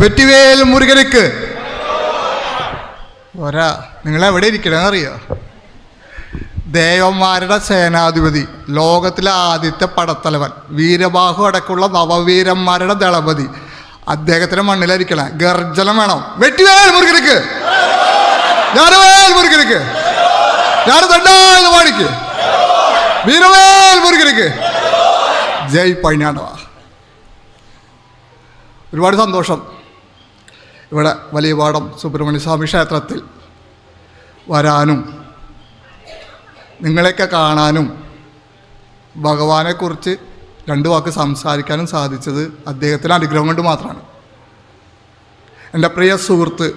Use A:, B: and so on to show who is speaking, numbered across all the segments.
A: വെറ്റിവേൽ മുരുകനക്ക്. ഒരാ നിങ്ങൾ എവിടെ ഇരിക്കണമെന്നറിയോ ദേവന്മാരുടെ സേനാധിപതി ലോകത്തിലെ ആദ്യത്തെ പടത്തലവൻ വീരബാഹു അടക്കമുള്ള നവവീരന്മാരുടെ ദളപതി. അദ്ദേഹത്തിന്റെ മണ്ണിലായിരിക്കണം. ഗർജനം വേണം. വെട്ടിവേൽ മുരുകനക്ക്. ഞാനുവേൽ മുരുകനക്ക്. ഞാൻ പാടിക്ക് വീരവേൽ മുരുകനക്ക്. ജയ് പഴിഞ്ഞാണ്ടവാ ഒരുപാട് സന്തോഷം. ഇവിടെ വലിയ പാടം സുബ്രഹ്മണ്യ സ്വാമി ക്ഷേത്രത്തിൽ വരാനും നിങ്ങളെയൊക്കെ കാണാനും ഭഗവാനെക്കുറിച്ച് രണ്ട് വാക്ക് സംസാരിക്കാനും സാധിച്ചത് അദ്ദേഹത്തിന്റെ അനുഗ്രഹം കൊണ്ട് മാത്രമാണ്. എന്റെ പ്രിയ സുഹൃത്ത്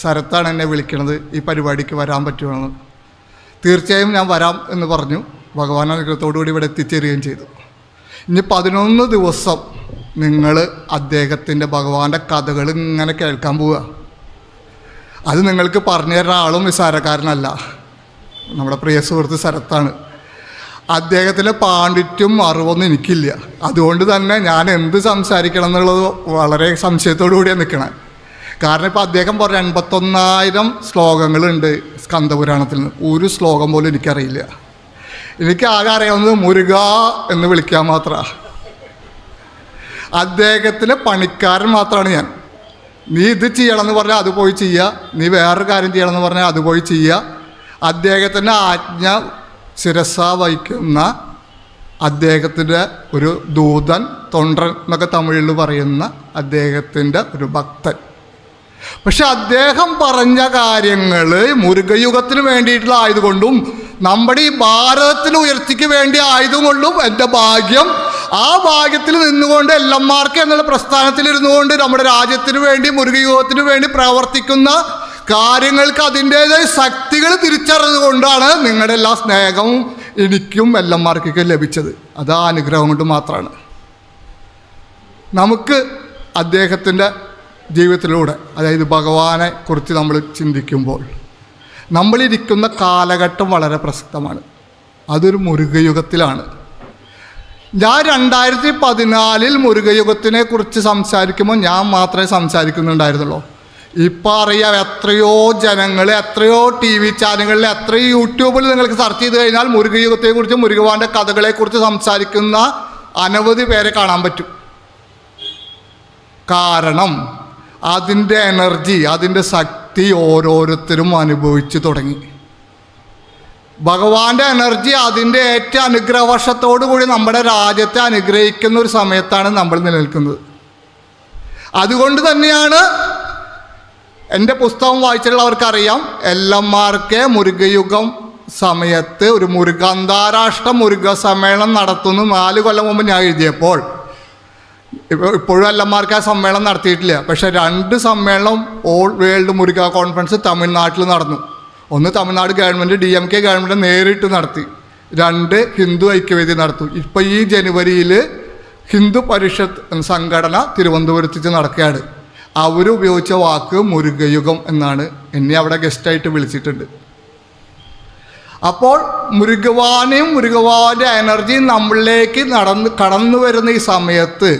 A: ശരത്താണ് എന്നെ വിളിക്കണത് ഈ പരിപാടിക്ക് വരാൻ പറ്റുമെന്ന് തീർച്ചയായും ഞാൻ വരാം എന്ന് പറഞ്ഞു. ഭഗവാൻ അനുഗ്രഹത്തോടുകൂടി ഇവിടെ എത്തിച്ചേരുകയും ചെയ്തു. ഇനി പതിനൊന്ന് ദിവസം നിങ്ങൾ അദ്ദേഹത്തിന്റെ ഭഗവാന്റെ കഥകൾ ഇങ്ങനെ കേൾക്കാൻ പോവുക. അത് നിങ്ങൾക്ക് പറഞ്ഞു തരുന്ന ആളും നിസ്സാരക്കാരനല്ല. നമ്മുടെ പ്രിയ സുഹൃത്ത് ശരത്താണ്. അദ്ദേഹത്തിന്റെ പാണ്ഡിത്യം അറിവൊന്നും എനിക്കില്ല. അതുകൊണ്ട് തന്നെ ഞാൻ എന്ത് സംസാരിക്കണം എന്നുള്ളത് വളരെ സംശയത്തോടു കൂടിയാണ് നിൽക്കണേ കാരണം ഇപ്പോൾ അദ്ദേഹം പറഞ്ഞ എൺപത്തൊന്നായിരം ശ്ലോകങ്ങളുണ്ട് സ്കന്ദപുരാണത്തിൽ നിന്ന്. ഒരു ശ്ലോകം പോലും എനിക്കറിയില്ല. എനിക്ക് ആകെ അറിയാവുന്നത് മുരുക എന്ന് വിളിക്കാൻ മാത്രമാണ് അദ്ദേഹത്തിന് പണിക്കാരൻ മാത്രമാണ് ഞാൻ. നീ ഇത് ചെയ്യണമെന്ന് പറഞ്ഞാൽ അത് പോയി ചെയ്യുക. നീ വേറൊരു കാര്യം ചെയ്യണമെന്ന് പറഞ്ഞാൽ അത് പോയി ചെയ്യുക. അദ്ദേഹത്തിന്റെ ആജ്ഞ ശിരസ വഹിക്കുന്ന അദ്ദേഹത്തിന്റെ ഒരു ദൂതൻ തൊണ്ടൻ എന്നൊക്കെ തമിഴിൽ പറയുന്ന അദ്ദേഹത്തിന്റെ ഒരു ഭക്തൻ. പക്ഷെ അദ്ദേഹം പറഞ്ഞ കാര്യങ്ങൾ മുരുകയുഗത്തിന് വേണ്ടിയിട്ടുള്ള ആയതുകൊണ്ടും നമ്മുടെ ഈ ഭാരതത്തിന് ഉയർച്ചയ്ക്ക് വേണ്ടി ആയതുകൊണ്ടും എന്റെ ഭാഗ്യം ആ ഭാഗ്യത്തിൽ നിന്നുകൊണ്ട് എല്ലന്മാർക്ക് എന്നുള്ള പ്രസ്ഥാനത്തിൽ ഇരുന്നുകൊണ്ട് നമ്മുടെ രാജ്യത്തിന് വേണ്ടി മുരുകയുഗത്തിന് വേണ്ടി പ്രവർത്തിക്കുന്ന കാര്യങ്ങൾക്ക് അതിന്റെതായ ശക്തികൾ തിരിച്ചറിഞ്ഞുകൊണ്ടാണ് നിങ്ങളുടെ എല്ലാ സ്നേഹവും എനിക്കും എല്ലന്മാർക്കൊക്കെ ലഭിച്ചത്. അത് ആ അനുഗ്രഹം കൊണ്ട് മാത്രമാണ്. നമുക്ക് അദ്ദേഹത്തിന്റെ ജീവിതത്തിലൂടെ അതായത് ഭഗവാനെ കുറിച്ച് നമ്മൾ ചിന്തിക്കുമ്പോൾ നമ്മളിരിക്കുന്ന കാലഘട്ടം വളരെ പ്രസക്തമാണ്. അതൊരു മുരുകയുഗത്തിലാണ്. ഞാൻ രണ്ടായിരത്തി പതിനാലിൽ മുരുകയുഗത്തിനെ കുറിച്ച് സംസാരിക്കുമ്പോൾ ഞാൻ മാത്രമേ സംസാരിക്കുന്നുണ്ടായിരുന്നുള്ളൂ. ഇപ്പം അറിയാം എത്രയോ ജനങ്ങൾ എത്രയോ ടി വി ചാനലുകളിൽ എത്രയോ യൂട്യൂബിൽ നിങ്ങൾക്ക് സെർച്ച് ചെയ്ത് കഴിഞ്ഞാൽ മുരുകയുഗത്തെക്കുറിച്ച് മുരുകവാന്റെ കഥകളെക്കുറിച്ച് സംസാരിക്കുന്ന അനവധി പേരെ കാണാൻ പറ്റും. കാരണം അതിന്റെ എനർജി അതിന്റെ ശക്തി ഓരോരുത്തരും അനുഭവിച്ചു തുടങ്ങി. ഭഗവാന്റെ എനർജി അതിന്റെ ഏറ്റവും അനുഗ്രഹവശത്തോടു കൂടി നമ്മുടെ രാജ്യത്തെ അനുഗ്രഹിക്കുന്ന ഒരു സമയത്താണ് നമ്മൾ നിലനിൽക്കുന്നത്. അതുകൊണ്ട് തന്നെയാണ് എന്റെ പുസ്തകം വായിച്ചിട്ടുള്ളവർക്കറിയാം എല്ലന്മാർക്ക് മുരുകയുഗം സമയത്ത് ഒരു മുരുക അന്താരാഷ്ട്ര മുരുക സമ്മേളനം നടത്തുന്നു. നാല് കൊല്ലം മുമ്പ് ഞാൻ എഴുതിയപ്പോൾ ഇപ്പോൾ ഇപ്പോഴും എല്ലന്മാർക്ക് ആ സമ്മേളനം നടത്തിയിട്ടില്ല. പക്ഷേ രണ്ട് സമ്മേളനം ഓൾ വേൾഡ് മുരുക കോൺഫറൻസ് തമിഴ്നാട്ടിൽ നടന്നു. ഒന്ന് Tamil Nadu government D M K government നേരിട്ട് നടത്തി. രണ്ട് ഹിന്ദു ഐക്യവേദി നടത്തും. ഇപ്പോൾ ഈ ജനുവരിയിൽ ഹിന്ദു പരിഷത്ത് സംഘടന തിരുവനന്തപുരത്ത് നടക്കുകയാണ്. അവർ ഉപയോഗിച്ച വാക്ക് മുരുകയുഗം എന്നാണ്. എന്നെ അവിടെ ഗസ്റ്റായിട്ട് വിളിച്ചിട്ടുണ്ട്. അപ്പോൾ മുരുകവാനെയും മുരുകവാന്റെ എനർജിയും നമ്മളിലേക്ക് നടന്ന് കടന്നു വരുന്ന ഈ സമയത്ത്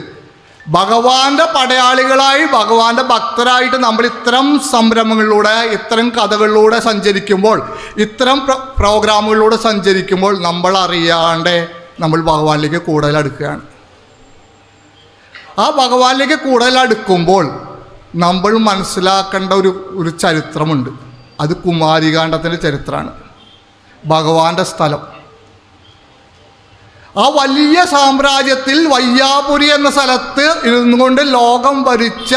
A: ഭഗവാന്റെ പടയാളികളായി ഭഗവാന്റെ ഭക്തരായിട്ട് നമ്മൾ ഇത്തരം സംരംഭങ്ങളിലൂടെ ഇത്തരം കഥകളിലൂടെ സഞ്ചരിക്കുമ്പോൾ ഇത്തരം പ്രോഗ്രാമുകളിലൂടെ സഞ്ചരിക്കുമ്പോൾ നമ്മൾ അറിയാണ്ട് നമ്മൾ ഭഗവാനിലേക്ക് കൂടുതൽ അടുക്കുകയാണ്. ആ ഭഗവാനിലേക്ക് കൂടുതൽ അടുക്കുമ്പോൾ നമ്മൾ മനസ്സിലാക്കേണ്ട ഒരു ഒരു ചരിത്രമുണ്ട്. അത് കുമാരികാന്ഡത്തിന്റെ ചരിത്രമാണ്. ഭഗവാന്റെ സ്ഥലം. ആ വലിയ സാമ്രാജ്യത്തിൽ വയ്യാപുരി എന്ന സ്ഥലത്ത് ഇരുന്നുകൊണ്ട് ലോകം ഭരിച്ച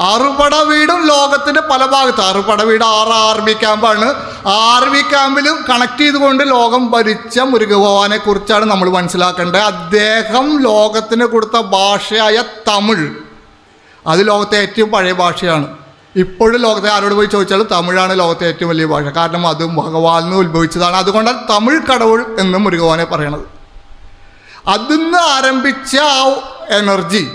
A: അറുപട വീടും ലോകത്തിന്റെ പല ഭാഗത്ത്. അറുപട വീട് ആറ് ആർമി ക്യാമ്പാണ് ആർമി ക്യാമ്പിലും കണക്ട് ചെയ്തുകൊണ്ട് ലോകം ഭരിച്ച മുരുകഭവാനെ കുറിച്ചാണ് നമ്മൾ മനസ്സിലാക്കേണ്ടത്. അദ്ദേഹം ലോകത്തിന് കൊടുത്ത ഭാഷയായ തമിഴ്. അത് ലോകത്തെ ഏറ്റവും പഴയ ഭാഷയാണ്. ഇപ്പോഴും ലോകത്തെ ആരോട് പോയി ചോദിച്ചാലും തമിഴാണ് ലോകത്തെ ഏറ്റവും വലിയ ഭാഷ. കാരണം അതും ഭഗവാനിൽ ഉത്ഭവിച്ചതാണ്. അതുകൊണ്ടാണ് തമിഴ് കടവുൾ എന്ന് മുരുകവാനെ പറയണത്. അതിന്ന് ആരംഭിച്ച ആ എനർജി.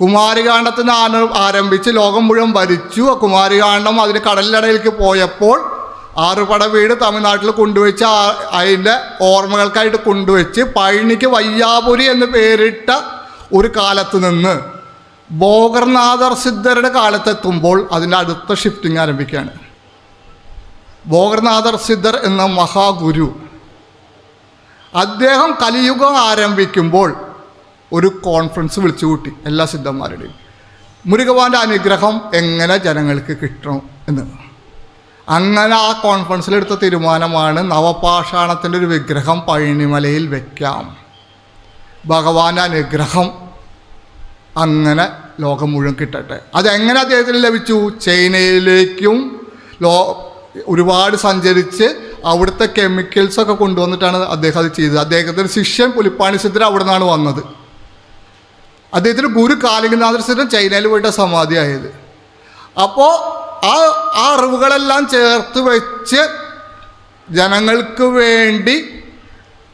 A: കുമാരികാണ്ഡത്തിൽ നിന്ന് ആരംഭിച്ച് ലോകം മുഴുവൻ ഭരിച്ചു. കുമാരികാണ്ഡം അതിന് കടലിനടയിലേക്ക് പോയപ്പോൾ ആറുപട വീട് തമിഴ്നാട്ടിൽ കൊണ്ടുവച്ച് അതിന്റെ ഓർമ്മകൾക്കായിട്ട് കൊണ്ടുവച്ച് പഴനിക്ക് വയ്യാപുരി എന്ന് പേരിട്ട ഒരു കാലത്ത് നിന്ന് ഭോഗർനാഥർ സിദ്ധരുടെ കാലത്തെത്തുമ്പോൾ അതിന്റെ അടുത്ത ഷിഫ്റ്റിംഗ് ആരംഭിക്കുകയാണ്. ഭോഗർനാഥർ സിദ്ധർ എന്ന മഹാഗുരു അദ്ദേഹം കലിയുഗം ആരംഭിക്കുമ്പോൾ ഒരു കോൺഫറൻസ് വിളിച്ചു കൂട്ടി എല്ലാ സിദ്ധന്മാരുടെയും. മുരുകവാന്റെ അനുഗ്രഹം എങ്ങനെ ജനങ്ങൾക്ക് കിട്ടണം എന്ന്. അങ്ങനെ ആ കോൺഫറൻസിലെടുത്ത തീരുമാനമാണ് നവപാഷാണത്തിന്റെ ഒരു വിഗ്രഹം പഴനിമലയിൽ വയ്ക്കാം ഭഗവാന്റെ അനുഗ്രഹം അങ്ങനെ ലോകം മുഴുവൻ കിട്ടട്ടെ. അതെങ്ങനെ അദ്ദേഹത്തിന് ലഭിച്ചു? ചൈനയിലേക്കും ലോ ഒരുപാട് സഞ്ചരിച്ച് അവിടുത്തെ കെമിക്കൽസൊക്കെ കൊണ്ടുവന്നിട്ടാണ് അദ്ദേഹം അത് ചെയ്തത്. അദ്ദേഹത്തിന്റെ ശിഷ്യൻ പുലിപ്പാണി സിദ്ധർ അവിടെ നിന്നാണ് വന്നത്. അദ്ദേഹത്തിന് ഗുരു കാലികനാഥ സിദ്ധൻ ചൈനയിൽ പോയിട്ട് സമാധിയായത്. അപ്പോൾ ആ ആ അറിവുകളെല്ലാം ചേർത്ത് വെച്ച് ജനങ്ങൾക്ക് വേണ്ടി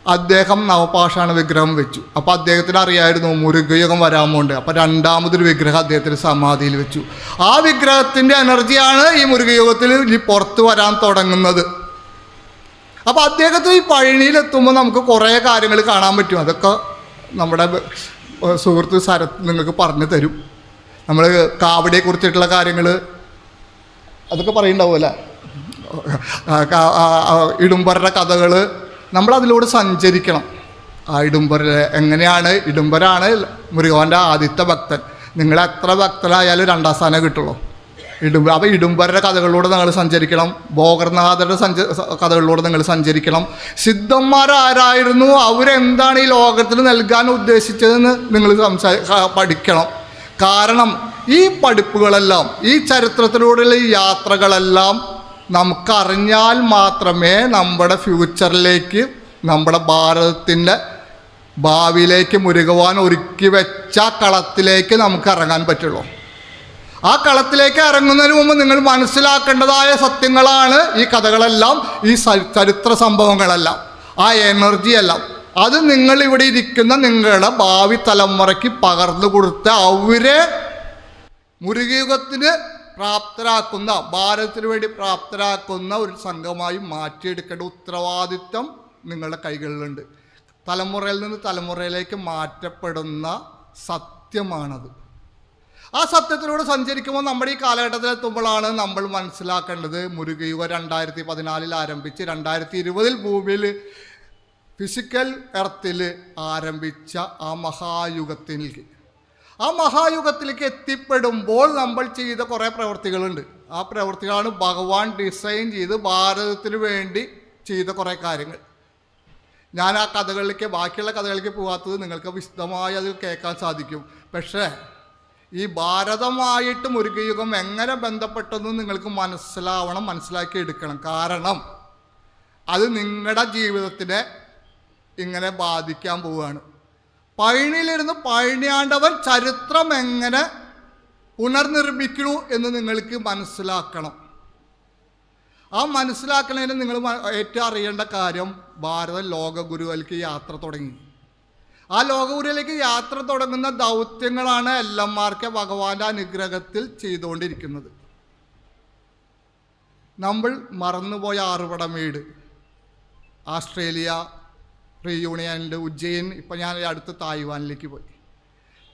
A: അദ്ദേഹം നവപാഷാണ വിഗ്രഹം വെച്ചു. അപ്പോൾ അദ്ദേഹത്തിന് അറിയായിരുന്നു മുരുകയോഗം വരാൻ പോണ്ട് അപ്പോൾ രണ്ടാമതൊരു വിഗ്രഹം അദ്ദേഹത്തിന് സമാധിയിൽ വെച്ചു. ആ വിഗ്രഹത്തിന്റെ എനർജിയാണ് ഈ മുരുകയോഗത്തിൽ ഇനി പുറത്ത് വരാൻ തുടങ്ങുന്നത്. അപ്പോൾ അദ്ദേഹത്തിന് ഈ പഴനിയിലെത്തുമ്പോൾ നമുക്ക് കുറേ കാര്യങ്ങൾ കാണാൻ പറ്റും. അതൊക്കെ നമ്മുടെ സുഹൃത്ത് ശരത് നിങ്ങൾക്ക് പറഞ്ഞു തരും. നമ്മൾ കാവടിയെ കുറിച്ചിട്ടുള്ള കാര്യങ്ങൾ അതൊക്കെ പറയുണ്ടാവുമല്ലേ ഇടുംബറുടെ കഥകൾ നമ്മളതിലൂടെ സഞ്ചരിക്കണം. ആ ഇടുമ്പര എങ്ങനെയാണ് ഇടുംബരാണ് മുരുകവന്റെ ആദ്യത്തെ ഭക്തൻ. നിങ്ങൾ എത്ര ഭക്തനായാലും രണ്ടാം സ്ഥാനം കിട്ടുള്ളൂ. ഇടുമ്പ അപ്പോൾ ഇടുംബരുടെ കഥകളിലൂടെ നിങ്ങൾ സഞ്ചരിക്കണം. ഭോഗർനാഥരുടെ സഞ്ച കഥകളിലൂടെ നിങ്ങൾ സഞ്ചരിക്കണം. സിദ്ധന്മാർ ആരായിരുന്നു അവരെന്താണ് ഈ ലോകത്തിൽ നൽകാൻ ഉദ്ദേശിച്ചതെന്ന് നിങ്ങൾ സംസാ പഠിക്കണം. കാരണം ഈ പഠിപ്പുകളെല്ലാം ഈ ചരിത്രത്തിലൂടെയുള്ള ഈ യാത്രകളെല്ലാം നമുക്കറിഞ്ഞാൽ മാത്രമേ നമ്മുടെ ഫ്യൂച്ചറിലേക്ക് നമ്മുടെ ഭാരതത്തിന്റെ ഭാവിയിലേക്ക് മുരുകുവാൻ ഒരുക്കി വെച്ച കളത്തിലേക്ക് നമുക്ക് ഇറങ്ങാൻ പറ്റുള്ളൂ. ആ കളത്തിലേക്ക് ഇറങ്ങുന്നതിന് മുമ്പ് നിങ്ങൾ മനസ്സിലാക്കേണ്ടതായ സത്യങ്ങളാണ് ഈ കഥകളെല്ലാം ഈ ചരിത്ര സംഭവങ്ങളെല്ലാം ആ എനർജി എല്ലാം. അത് നിങ്ങൾ ഇവിടെ ഇരിക്കുന്ന നിങ്ങളുടെ ഭാവി തലമുറയ്ക്ക് പകർന്നു കൊടുത്ത അവരെ മുരുകയുഗത്തിന് പ്രാപ്തരാക്കുന്ന ഭാരതത്തിന് വേണ്ടി പ്രാപ്തരാക്കുന്ന ഒരു സംഘമായി മാറ്റിയെടുക്കേണ്ട ഉത്തരവാദിത്വം നിങ്ങളുടെ കൈകളിലുണ്ട്. തലമുറയിൽ നിന്ന് തലമുറയിലേക്ക് മാറ്റപ്പെടുന്ന സത്യമാണത്. ആ സത്യത്തിലൂടെ സഞ്ചരിക്കുമ്പോൾ നമ്മുടെ ഈ കാലഘട്ടത്തിൽ എത്തുമ്പോഴാണ് നമ്മൾ മനസ്സിലാക്കേണ്ടത്. മുരുകയുഗ രണ്ടായിരത്തി പതിനാലിൽ ആരംഭിച്ച് രണ്ടായിരത്തി ഇരുപതിൽ ഭൂമിയിൽ ഫിസിക്കൽ എർത്തിൽ ആരംഭിച്ച ആ മഹായുഗത്തിലേക്ക്. ആ മഹായുഗത്തിലേക്ക് എത്തിപ്പെടുമ്പോൾ നമ്മൾ ചെയ്ത കുറേ പ്രവൃത്തികളുണ്ട്. ആ പ്രവൃത്തികളാണ് ഭഗവാൻ ഡിസൈൻ ചെയ്ത് ഭാരതത്തിന് വേണ്ടി ചെയ്ത കുറേ കാര്യങ്ങൾ. ഞാൻ ആ കഥകളിലേക്ക് ബാക്കിയുള്ള കഥകളിലേക്ക് പോകാത്തത് നിങ്ങൾക്ക് വിശദമായി അത് കേൾക്കാൻ സാധിക്കും. പക്ഷേ ഈ ഭാരതമായിട്ട് മുരുകയുഗം എങ്ങനെ ബന്ധപ്പെട്ടെന്ന് നിങ്ങൾക്ക് മനസ്സിലാവണം മനസ്സിലാക്കി എടുക്കണം. കാരണം അത് നിങ്ങളുടെ ജീവിതത്തിനെ ഇങ്ങനെ ബാധിക്കാൻ പോവുകയാണ്. പഴനിയിലിരുന്ന് പഴനിയാണ്ടവൻ ചരിത്രം എങ്ങനെ പുനർനിർമ്മിക്കണു എന്ന് നിങ്ങൾക്ക് മനസ്സിലാക്കണം. ആ മനസ്സിലാക്കണതിന് നിങ്ങൾ ഏറ്റവും അറിയേണ്ട കാര്യം ഭാരത ലോകഗുരുവൽക്ക് യാത്ര തുടങ്ങി. ആ ലോകപുരിയിലേക്ക് യാത്ര തുടങ്ങുന്ന ദൗത്യങ്ങളാണ് എല്ലന്മാർക്ക് ഭഗവാന്റെ അനുഗ്രഹത്തിൽ ചെയ്തുകൊണ്ടിരിക്കുന്നത്. നമ്മൾ മറന്നുപോയ ആറുപടമേട് ആസ്ട്രേലിയ റീയൂണിയനിൽ ഉജ്ജയിൻ ഇപ്പം ഞാൻ അടുത്ത് തായ്വാനിലേക്ക് പോയി.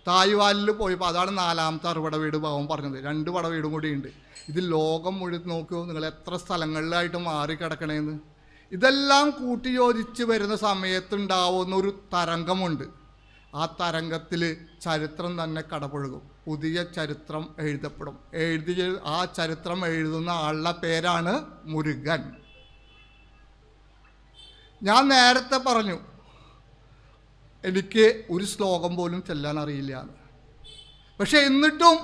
A: തായ്വാനിൽ പോയപ്പോൾ അതാണ് നാലാമത്തെ അറുപട വീട് ഭാവം പറഞ്ഞത്. രണ്ട് പട കൂടി ഉണ്ട്. ഇത് ലോകം മുഴുവൻ നോക്കൂ നിങ്ങൾ എത്ര സ്ഥലങ്ങളിലായിട്ട് മാറി കിടക്കണേന്ന് ഇതെല്ലാം കൂട്ടിയോജിച്ച് വരുന്ന സമയത്തുണ്ടാവുന്ന ഒരു തരംഗമുണ്ട്. ആ തരംഗത്തിൽ ചരിത്രം തന്നെ കടപുഴകും. പുതിയ ചരിത്രം എഴുതപ്പെടും. എഴുതി ആ ചരിത്രം എഴുതുന്ന ആളുടെ പേരാണ് മുരുകൻ. ഞാൻ നേരത്തെ പറഞ്ഞു എനിക്ക് ഒരു ശ്ലോകം പോലും ചെല്ലാൻ അറിയില്ല പക്ഷേ എന്നിട്ടും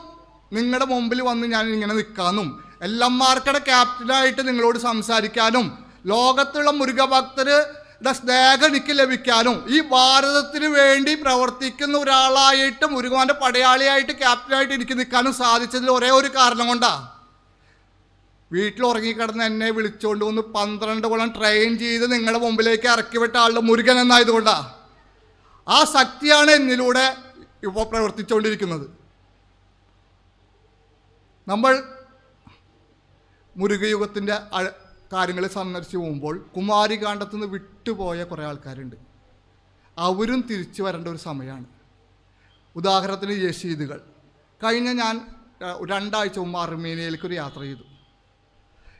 A: നിങ്ങളുടെ മുമ്പിൽ വന്ന് ഞാൻ ഇങ്ങനെ നിൽക്കാനും എല്ലാം മാർക്കടെ ക്യാപ്റ്റനായിട്ട് നിങ്ങളോട് സംസാരിക്കാനും ലോകത്തുള്ള മുരുകഭക്തരുടെ സ്നേഹം എനിക്ക് ലഭിക്കാനും ഈ ഭാരതത്തിന് വേണ്ടി പ്രവർത്തിക്കുന്ന ഒരാളായിട്ട് മുരുകന്റെ പടയാളിയായിട്ട് ക്യാപ്റ്റനായിട്ട് എനിക്ക് നിൽക്കാനും സാധിച്ചതിൽ ഒരേ ഒരു കാരണം കൊണ്ടാണ് വീട്ടിൽ ഉറങ്ങിക്കിടന്ന് എന്നെ വിളിച്ചുകൊണ്ട് വന്ന് പന്ത്രണ്ട് കൊല്ലം ട്രെയിൻ ചെയ്ത് നിങ്ങളുടെ മുമ്പിലേക്ക് ഇറക്കി വിട്ട ആളുടെ മുരുകൻ എന്നായതുകൊണ്ടാണ് ആ ശക്തിയാണ് എന്നിലൂടെ ഇപ്പോൾ പ്രവർത്തിച്ചുകൊണ്ടിരിക്കുന്നത് നമ്മൾ മുരുകയുഗത്തിന്റെ കാര്യങ്ങൾ സന്ദർശിച്ച് പോകുമ്പോൾ കുമാരികാണ്ഡത്തു നിന്ന് വിട്ടുപോയ കുറേ ആൾക്കാരുണ്ട്. അവരും തിരിച്ചു വരേണ്ട ഒരു സമയമാണ്. ഉദാഹരണത്തിന് യശീദുകൾ. കഴിഞ്ഞ ഞാൻ രണ്ടാഴ്ച മുമ്പ് അർമേനിയയിലേക്ക് ഒരു യാത്ര ചെയ്തു.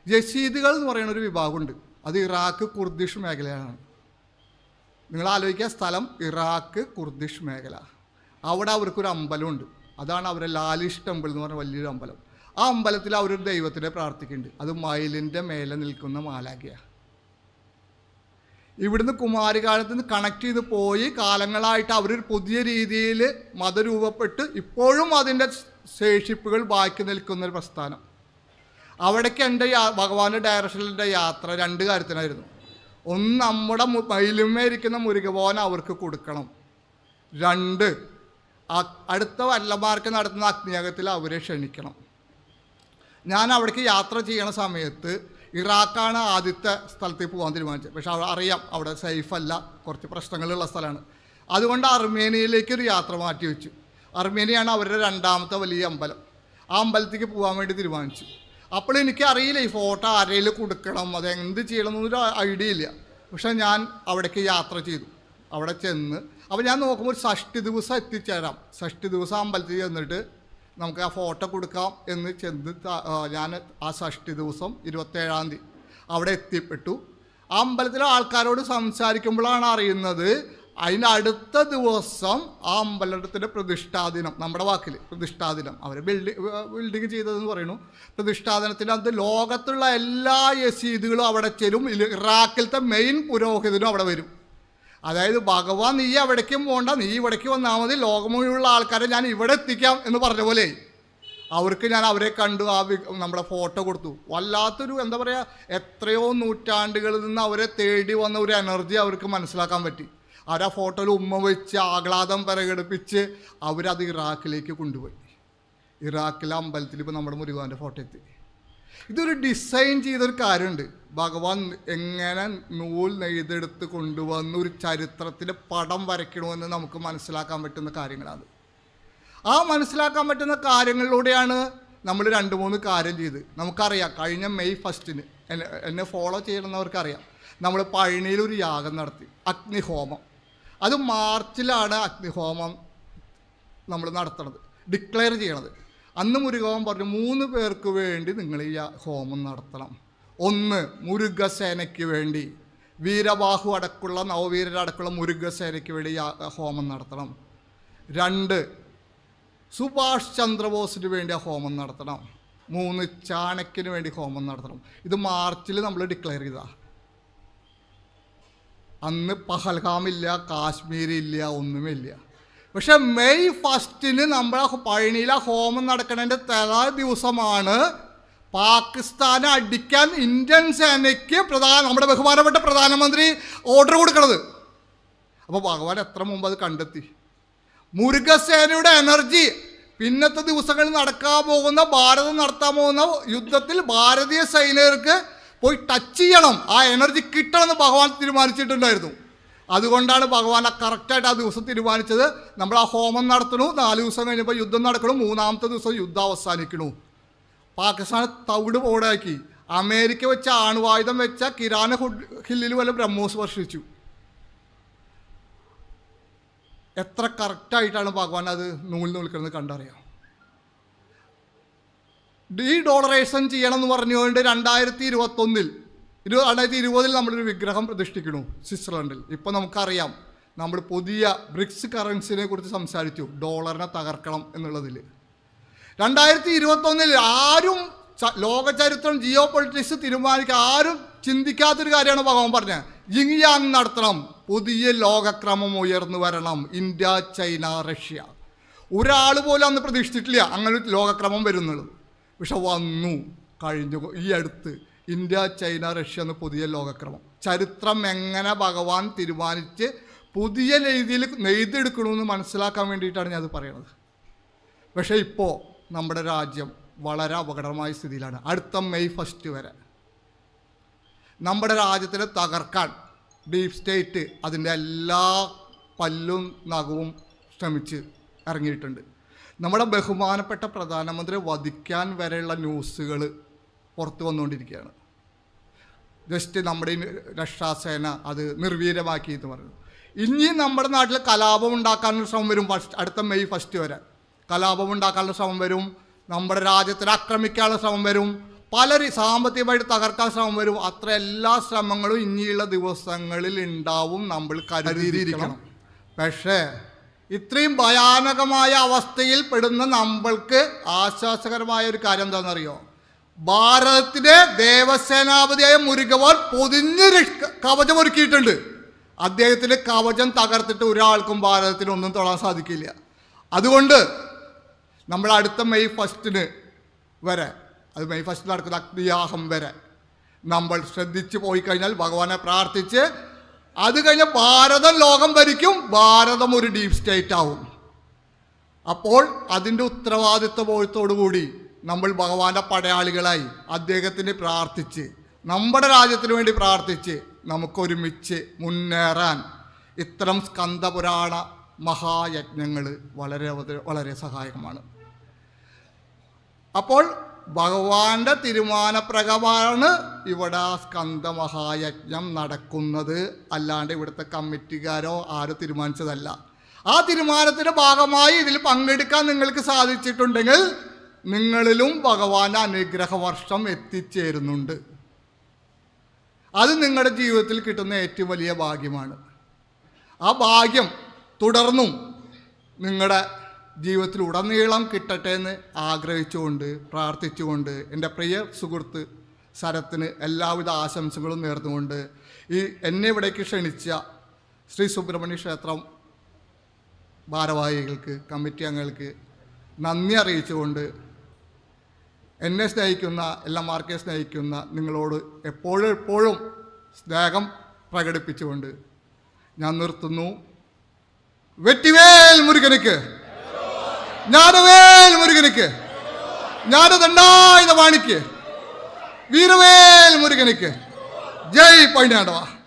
A: യസീദുകൾ എന്ന് പറയുന്ന ഒരു വിഭാഗമുണ്ട്. അത് ഇറാഖ് കുർദിഷ് മേഖലയാണ്. നിങ്ങൾ ആലോചിക്കുക സ്ഥലം ഇറാഖ് കുർദിഷ് മേഖല. അവിടെ അവർക്കൊരു അമ്പലമുണ്ട്. അതാണ് അവരെ ലാലിഷ് ടെമ്പിൾ എന്ന് പറഞ്ഞ വലിയൊരു അമ്പലം. ആ അമ്പലത്തിൽ അവരൊരു ദൈവത്തിനെ പ്രാർത്ഥിക്കുന്നുണ്ട്. അത് മയിലിന്റെ മേലെ നിൽക്കുന്ന മാലാഖയാണ് ഇവിടുന്ന് കുമാരികാലത്ത് നിന്ന് കണക്ട് ചെയ്ത് പോയി കാലങ്ങളായിട്ട് അവരൊരു പുതിയ രീതിയിൽ മതരൂപപ്പെട്ട് ഇപ്പോഴും അതിന്റെ ശേഷിപ്പുകൾ ബാക്കി നിൽക്കുന്ന ഒരു പ്രസ്ഥാനം. അവിടേക്ക് എന്റെ ഭഗവാന്റെ ഡയറക്ഷനിലെ യാത്ര രണ്ട് കാര്യത്തിനായിരുന്നു. ഒന്ന് നമ്മുടെ മയിലുമേ ഇരിക്കുന്ന മുരുകഭവൻ അവർക്ക് കൊടുക്കണം. രണ്ട് അടുത്ത വല്ലമാർക്ക് നടത്തുന്ന അഗ്നിയാഗത്തിൽ അവരെ ക്ഷണിക്കണം. ഞാൻ അവിടേക്ക് യാത്ര ചെയ്യണ സമയത്ത് ഇറാഖാണ് ആദ്യത്തെ സ്ഥലത്തേക്ക് പോകാൻ തീരുമാനിച്ചത്. പക്ഷെ അവിടെ അറിയാം അവിടെ സേഫ് അല്ല കുറച്ച് പ്രശ്നങ്ങളുള്ള സ്ഥലമാണ്. അതുകൊണ്ട് അർമേനിയയിലേക്ക് ഒരു യാത്ര മാറ്റി വെച്ചു. അർമേനിയാണ് അവരുടെ രണ്ടാമത്തെ വലിയ അമ്പലം. ആ അമ്പലത്തേക്ക് പോകാൻ വേണ്ടി തീരുമാനിച്ചു. അപ്പോൾ എനിക്ക് അറിയില്ല ഈ ഫോട്ടോ ആരെങ്കിലും കൊടുക്കണം അത് എന്ത് ചെയ്യണം എന്നൊരു ഐഡിയ ഇല്ല. പക്ഷെ ഞാൻ അവിടേക്ക് യാത്ര ചെയ്തു. അവിടെ ചെന്ന് അപ്പോൾ ഞാൻ നോക്കുമ്പോൾ ഷഷ്ടി ദിവസം എത്തിച്ചേരാം. ഷഷ്ടി ദിവസം അമ്പലത്തിൽ ചെന്നിട്ട് നമുക്ക് ആ ഫോട്ടോ കൊടുക്കാം എന്ന് ചെന്ന് ഞാൻ ആ ഷഷ്ടി ദിവസം ഇരുപത്തേഴാം തീയതി അവിടെ എത്തിപ്പെട്ടു. ആ അമ്പലത്തിലെ ആൾക്കാരോട് സംസാരിക്കുമ്പോഴാണ് അറിയുന്നത് അതിന്റെ അടുത്ത ദിവസം ആ അമ്പലത്തിന്റെ പ്രതിഷ്ഠാദിനം നമ്മുടെ വാക്കിൽ പ്രതിഷ്ഠാദിനം അവർ ബിൽഡിംഗ് ബിൽഡിങ് ചെയ്തതെന്ന് പറയുന്നു. പ്രതിഷ്ഠാദിനത്തിന്റെ അത് ലോകത്തുള്ള എല്ലാ യസീദുകളും അവിടെ ചെല്ലും ഇറാഖിലത്തെ മെയിൻ പുരോഹിതനും അവിടെ വരും. അതായത് ഭഗവാൻ നീ എവിടേക്കും പോകണ്ട നീ ഇവിടേക്ക് വന്നാൽ മതി ലോകം ആൾക്കാരെ ഞാൻ ഇവിടെ എത്തിക്കാം എന്ന് പറഞ്ഞ പോലെ. അവർക്ക് ഞാൻ അവരെ കണ്ടു ആ നമ്മുടെ ഫോട്ടോ കൊടുത്തു. വല്ലാത്തൊരു എന്താ പറയുക എത്രയോ നൂറ്റാണ്ടുകളിൽ നിന്ന് അവരെ തേടി വന്ന ഒരു എനർജി അവർക്ക് മനസ്സിലാക്കാൻ പറ്റി. അവർ ആ ഫോട്ടോയിൽ ഉമ്മ വെച്ച് ആഹ്ലാദം പ്രകടിപ്പിച്ച് അവരത് ഇറാഖിലേക്ക് കൊണ്ടുപോയി. ഇറാഖിലെ അമ്പലത്തിൽ ഇപ്പോൾ നമ്മുടെ മുരുകാന്റെ ഫോട്ടോ എത്തി. ഇതൊരു ഡിസൈൻ ചെയ്തൊരു കാര്യമുണ്ട്. ഭഗവാൻ എങ്ങനെ നൂൽ നെയ്തെടുത്ത് കൊണ്ടുവന്ന് ഒരു ചരിത്രത്തിന്റെ പടം വരയ്ക്കണമെന്ന് നമുക്ക് മനസ്സിലാക്കാൻ പറ്റുന്ന കാര്യങ്ങളാണ്. ആ മനസ്സിലാക്കാൻ പറ്റുന്ന കാര്യങ്ങളിലൂടെയാണ് നമ്മൾ രണ്ട് മൂന്ന് കാര്യം ചെയ്ത്. നമുക്കറിയാം കഴിഞ്ഞ മെയ് ഫസ്റ്റിന് എന്നെ എന്നെ ഫോളോ ചെയ്യണമെന്നവർക്കറിയാം. നമ്മൾ പഴനിയിൽ ഒരു യാഗം നടത്തി അഗ്നിഹോമം. അത് മാർച്ചിലാണ് അഗ്നിഹോമം നമ്മൾ നടത്തണത് ഡിക്ലെയർ ചെയ്യണത്. അന്ന് മുരുകവൻ പറഞ്ഞു മൂന്ന് പേർക്ക് വേണ്ടി നിങ്ങൾ ഈ ഹോമം നടത്തണം. ഒന്ന് മുരുകസേനയ്ക്ക് വേണ്ടി. വീരബാഹു അടക്കുള്ള നവവീരരടക്കമുള്ള മുരുകസേനയ്ക്ക് വേണ്ടി ഹോമം നടത്തണം. രണ്ട് സുഭാഷ് ചന്ദ്രബോസിന് വേണ്ടി ഹോമം നടത്തണം. മൂന്ന് ചാണക്കിന് വേണ്ടി ഹോമം നടത്തണം. ഇത് മാർച്ചിൽ നമ്മൾ ഡിക്ലെയർ ചെയ്താ അന്ന് പഹൽഗാമില്ല കാശ്മീരില്ല ഒന്നുമില്ല. പക്ഷെ മെയ് ഫസ്റ്റിന് നമ്മളെ പഴനിയിലെ ഹോമം നടക്കുന്നതിന്റെ തലേ ദിവസമാണ് പാകിസ്ഥാനെ അടിക്കാൻ ഇന്ത്യൻ സേനയ്ക്ക് പ്രധാന നമ്മുടെ ബഹുമാനപ്പെട്ട പ്രധാനമന്ത്രി ഓർഡർ കൊടുക്കണത്. അപ്പോൾ ഭഗവാൻ എത്ര മുമ്പ് അത് കണ്ടെത്തി? മുരുകസേനയുടെ എനർജി പിന്നത്തെ ദിവസങ്ങളിൽ നടക്കാൻ പോകുന്ന ഭാരതം നടത്താൻ പോകുന്ന യുദ്ധത്തിൽ ഭാരതീയ സൈനികർക്ക് പോയി ടച്ച് ചെയ്യണം. ആ എനർജി കിട്ടണമെന്ന് ഭഗവാൻ തീരുമാനിച്ചിട്ടുണ്ടായിരുന്നു. അതുകൊണ്ടാണ് ഭഗവാൻ ആ കറക്റ്റായിട്ട് ആ ദിവസം തീരുമാനിച്ചത്. നമ്മൾ ആ ഹോമം നടത്തണു നാല് ദിവസം കഴിഞ്ഞപ്പോൾ യുദ്ധം നടക്കണു മൂന്നാമത്തെ ദിവസം യുദ്ധം അവസാനിക്കണു പാകിസ്ഥാൻ തവിട് പോടാക്കി. അമേരിക്ക വെച്ച ആണുവായുധം വെച്ച കിരാന ഹില്ലിൽ വല്ല ബ്രഹ്മോസ് വർഷിച്ചു. എത്ര കറക്റ്റായിട്ടാണ് ഭഗവാൻ അത് നൂൽ നൂൽക്കുന്നത് കണ്ടറിയാം. ഡീ ഡോളറേഷൻ ചെയ്യണം എന്ന് പറഞ്ഞുകൊണ്ട് രണ്ടായിരത്തി ഇരുപത്തൊന്നിൽ ഇരു രണ്ടായിരത്തി ഇരുപതിൽ നമ്മളൊരു വിഗ്രഹം പ്രതിഷ്ഠിക്കുന്നു സ്വിറ്റ്സർലൻഡിൽ. ഇപ്പോൾ നമുക്കറിയാം നമ്മൾ പുതിയ ബ്രിക്സ് കറൻസിനെ കുറിച്ച് സംസാരിച്ചു ഡോളറിനെ തകർക്കണം എന്നുള്ളതിൽ. രണ്ടായിരത്തി ഇരുപത്തൊന്നിൽ ആരും ലോകചരിത്രം ലോക ചരിത്രം ജിയോ പൊളിറ്റിക്സ് തീരുമാനിക്കുക ആരും ചിന്തിക്കാത്തൊരു കാര്യമാണ് ഭഗവാൻ പറഞ്ഞത്. ജിങ്യാങ് നടത്തണം പുതിയ ലോകക്രമം ഉയർന്നു വരണം ഇന്ത്യ ചൈന റഷ്യ. ഒരാൾ പോലും അന്ന് പ്രതീക്ഷിച്ചിട്ടില്ല അങ്ങനെ ലോകക്രമം വരുന്നുള്ളൂ. പക്ഷെ വന്നു കഴിഞ്ഞു ഈ അടുത്ത്. ഇന്ത്യ ചൈന റഷ്യ എന്ന പുതിയ ലോകക്രമം. ചരിത്രം എങ്ങനെ ഭഗവാൻ തീരുമാനിച്ച് പുതിയ രീതിയിൽ നെയ്തെടുക്കണമെന്ന് മനസ്സിലാക്കാൻ വേണ്ടിയിട്ടാണ് ഞാൻ അത് പറയുന്നത് പക്ഷേ ഇപ്പോൾ നമ്മുടെ രാജ്യം വളരെ അപകടമായ സ്ഥിതിയിലാണ്. അടുത്ത മെയ് ഫസ്റ്റ് വരെ. നമ്മുടെ രാജ്യത്തിനെ തകർക്കാൻ ഡീപ് സ്റ്റേറ്റ് അതിന്റെ എല്ലാ പല്ലും നഖവും ശ്രമിച്ച് ഇറങ്ങിയിട്ടുണ്ട്. നമ്മുടെ ബഹുമാനപ്പെട്ട പ്രധാനമന്ത്രി വധിക്കാൻ വരെയുള്ള ന്യൂസുകൾ പുറത്തു വന്നുകൊണ്ടിരിക്കുകയാണ്. ജസ്റ്റ് നമ്മുടെ രക്ഷാസേന അത് നിർവീര്യമാക്കി എന്ന് പറഞ്ഞു. ഇനി നമ്മുടെ നാട്ടിൽ കലാപം ഉണ്ടാക്കാനുള്ള ശ്രമം വരും ഫസ്റ്റ് അടുത്ത മെയ് ഫസ്റ്റ് വരെ. കലാപം ഉണ്ടാക്കാനുള്ള ശ്രമം വരും. നമ്മുടെ രാജ്യത്തിനെ ആക്രമിക്കാനുള്ള ശ്രമം വരും. പല സാമ്പത്തികമായിട്ട് തകർക്കാൻ ശ്രമം വരും. അത്ര എല്ലാ ശ്രമങ്ങളും ഇനിയുള്ള ദിവസങ്ങളിൽ ഉണ്ടാവും. നമ്മൾ കരുതിയിരിക്കണം. പക്ഷേ ഇത്രയും ഭയാനകമായ അവസ്ഥയിൽ പെടുന്ന നമ്മൾക്ക് ആശ്വാസകരമായ ഒരു കാര്യം എന്താണെന്നറിയോ? ഭാരതത്തിലെ ദേവസേനാപതിയായ മുരുകവാൾ പൊതിഞ്ഞ് കവചം കവചമൊരുക്കിയിട്ടുണ്ട് അദ്ദേഹത്തിന്റെ കവചം തകർത്തിട്ട് ഒരാൾക്കും ഭാരതത്തിന് ഒന്നും തൊടാൻ സാധിക്കില്ല. അതുകൊണ്ട് നമ്മൾ അടുത്ത മെയ് ഫസ്റ്റിന് വരെ അത് മെയ് ഫസ്റ്റിൽ നടക്കുന്ന അഗ്നിയാഹം വരെ നമ്മൾ ശ്രദ്ധിച്ചു പോയി കഴിഞ്ഞാൽ ഭഗവാനെ പ്രാർത്ഥിച്ച് അത് കഴിഞ്ഞ് ഭാരതം ലോകം ഭരിക്കും ഭാരതം ഒരു ഡീപ് സ്റ്റേറ്റ് ആവും. അപ്പോൾ അതിന്റെ ഉത്തരവാദിത്വ കൂടി നമ്മൾ ഭഗവാന്റെ പടയാളികളായി അദ്ദേഹത്തിന് പ്രാർത്ഥിച്ച് നമ്മുടെ രാജ്യത്തിന് വേണ്ടി പ്രാർത്ഥിച്ച് നമുക്കൊരുമിച്ച് മുന്നേറാൻ ഇത്തരം സ്കന്ദപുരാണ മഹായജ്ഞങ്ങൾ വളരെ വളരെ സഹായകമാണ്. അപ്പോൾ ഭഗവാന്റെ തീരുമാനപ്രകാരമാണ് ഇവിടെ സ്കന്ദ മഹായജ്ഞം നടക്കുന്നത്. അല്ലാണ്ട് ഇവിടുത്തെ കമ്മിറ്റിക്കാരോ ആരും തീരുമാനിച്ചതല്ല. ആ തീരുമാനത്തിന്റെ ഭാഗമായി ഇതിൽ പങ്കെടുക്കാൻ നിങ്ങൾക്ക് സാധിച്ചിട്ടുണ്ടെങ്കിൽ നിങ്ങളിലും ഭഗവാന്റെ അനുഗ്രഹ വർഷം എത്തിച്ചേരുന്നുണ്ട്. അത് നിങ്ങളുടെ ജീവിതത്തിൽ കിട്ടുന്ന ഏറ്റവും വലിയ ഭാഗ്യമാണ്. ആ ഭാഗ്യം തുടർന്നും നിങ്ങളുടെ ജീവിതത്തിൽ ഉടനീളം കിട്ടട്ടെ എന്ന് ആഗ്രഹിച്ചുകൊണ്ട് പ്രാർത്ഥിച്ചുകൊണ്ട് എന്റെ പ്രിയ സുഹൃത്ത് സരത്തിന് എല്ലാവിധ ആശംസകളും നേർന്നുകൊണ്ട് ഈ എന്നെ ഇവിടേക്ക് ക്ഷണിച്ച ശ്രീ സുബ്രഹ്മണ്യ ക്ഷേത്രം ഭാരവാഹികൾക്ക് കമ്മിറ്റി അംഗങ്ങൾക്ക് നന്ദി അറിയിച്ചുകൊണ്ട് എന്നെ സ്നേഹിക്കുന്ന എല്ലാ മാർക്കെ സ്നേഹിക്കുന്ന നിങ്ങളോട് എപ്പോഴും എപ്പോഴും സ്നേഹം പ്രകടിപ്പിച്ചുകൊണ്ട് ഞാൻ നിർത്തുന്നു. വെറ്റിവേൽ മുരുകനുക്ക്. ജ്ഞാനവേൽ മുരുകനുക്ക്. ജ്ഞാനദണ്ഡായുധ വാണിക്ക്. വീരവേൽ മുരുകനുക്ക്. ജയ് പൈനാടവ.